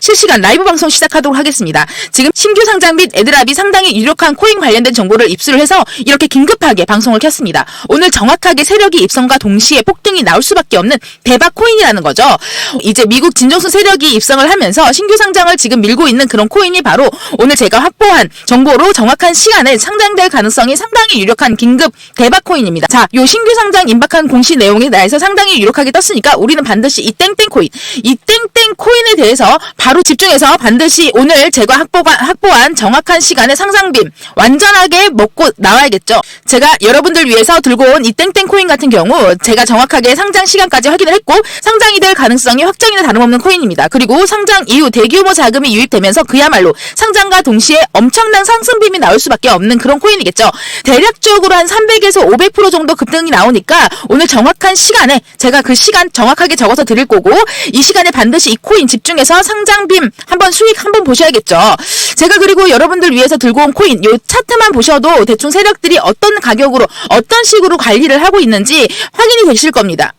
실시간 라이브 방송 시작하도록 하겠습니다. 지금 신규 상장 및 애드랍이 상당히 유력한 코인 관련된 정보를 입수를 해서 이렇게 긴급하게 방송을 켰습니다. 오늘 정확하게 세력이 입성과 동시에 폭등이 나올 수밖에 없는 대박 코인이라는 거죠. 이제 미국 진정수 세력이 입성을 하면서 신규 상장을 지금 밀고 있는 그런 코인이 바로 오늘 제가 확보한 정보로 정확한 시간에 상장될 가능성이 상당히 유력한 긴급 대박 코인입니다. 자, 요 신규 상장 임박한 공시 내용에 대해서 상당히 유력하게 떴으니까 우리는 반드시 이 땡땡 코인, 이 땡땡 코인에 대해서 바로 집중해서 반드시 오늘 제가 확보가, 확보한 정확한 시간에 상상빔 완전하게 먹고 나와야겠죠. 제가 여러분들 위해서 들고 온 이 땡땡 코인 같은 경우 제가 정확하게 상장 시간까지 확인을 했고 상장이 될 가능성이 확정이나 다름없는 코인입니다. 그리고 상장 이후 대규모 자금이 유입되면서 그야말로 상장과 동시에 엄청난 상승빔이 나올 수밖에 없는 그런 코인이겠죠. 대략적으로 한 300에서 500% 정도 급등이 나오니까 오늘 정확한 시간에 제가 그 시간 정확하게 적어서 드릴 거고 이 시간에 반드시 이 코인 집중해서 상장 빔 한번 수익 한번 보셔야겠죠. 제가 그리고 여러분들 위해서 들고 온 코인 요 차트만 보셔도 대충 세력들이 어떤 가격으로 어떤 식으로 관리를 하고 있는지 확인이 되실 겁니다.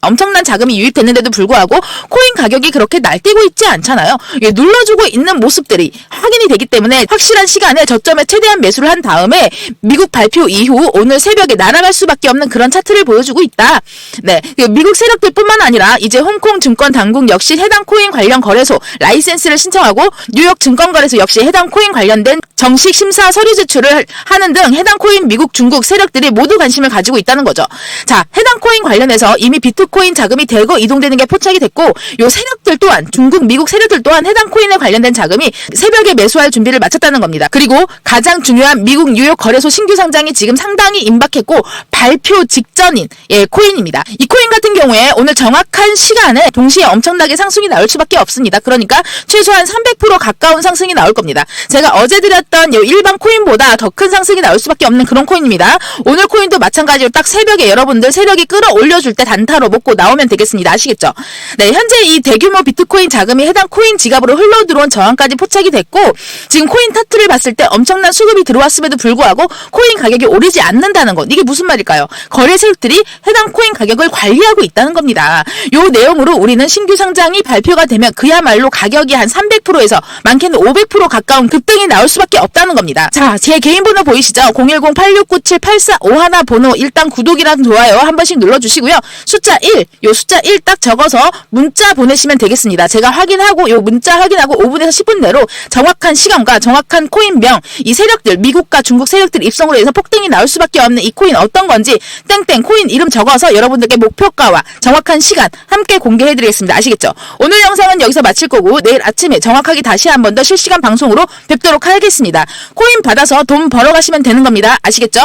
엄청난 자금이 유입됐는데도 불구하고 코인 가격이 그렇게 날뛰고 있지 않잖아요. 예, 눌러주고 있는 모습들이 확인이 되기 때문에 확실한 시간에 저점에 최대한 매수를 한 다음에 미국 발표 이후 오늘 새벽에 날아갈 수밖에 없는 그런 차트를 보여주고 있다. 네, 그 미국 세력들뿐만 아니라 이제 홍콩 증권 당국 역시 해당 코인 관련 거래소 라이센스를 신청하고 뉴욕 증권 거래소 역시 해당 코인 관련된 정식 심사 서류 제출을 하는 등 해당 코인 미국 중국 세력들이 모두 관심을 가지고 있다는 거죠. 자, 해당 코인 관련해서 이미 비트코인 자금이 대거 이동되는 게 포착이 됐고 요 세력들 또한 중국 미국 세력들 또한 해당 코인에 관련된 자금이 새벽에 매수할 준비를 마쳤다는 겁니다. 그리고 가장 중요한 미국 뉴욕 거래소 신규 상장이 지금 상당히 임박했고 발표 직전인 예, 코인입니다. 이 코인 같은 경우에 오늘 정확한 시간에 동시에 엄청나게 상승이 나올 수밖에 없습니다. 그러니까 최소한 300% 가까운 상승이 나올 겁니다. 제가 어제 드렸던 요 일반 코인보다 더 큰 상승이 나올 수밖에 없는 그런 코인입니다. 오늘 코인도 마찬가지로 딱 새벽에 여러분들 세력이 끌어올려줄 때 단타로 먹고 나오면 되겠습니다. 아시겠죠? 네, 현재 이 대규모 비트코인 자금이 해당 코인 지갑으로 흘러 들어온 저항까지 포착이 됐고 지금 코인 타트를 봤을 때 엄청난 수급이 들어왔음에도 불구하고 코인 가격이 오르지 않는다는 것 이게 무슨 말일까요? 거래 세력들이 해당 코인 가격을 관리하고 있다는 겁니다. 요 내용으로 우리는 신규 상장이 발표가 되면 그야말로 가격이 한 300%에서 많게는 500% 가까운 급등이 나올 수밖에 없다는 겁니다. 자, 제 개인 번호 보이시죠? 010-8697-8451 번호 일단 구독이랑 좋아요 한 번씩 눌러주시고요. 숫자 1, 요 숫자 1 딱 적어서 문자 보내시면 되겠습니다. 제가 확인하고 요 문자 확인하고 5분에서 10분 내로 정확한 시간과 정확한 코인명, 이 세력들 미국과 중국 세력들 입성으로 해서 폭등이 나올 수밖에 없는 이 코인 어떤 건지 땡땡 코인 이름 적어서 여러분들께 목표가와 정확한 시간 함께 공개해드리겠습니다. 아시겠죠? 오늘 영상은 여기서 마칠 거고 내일 아침에 정확하게 다시 한 번 더 실시간 방송으로 뵙도록 하겠습니다. 코인 받아서 돈 벌어 가시면 되는 겁니다. 아시겠죠?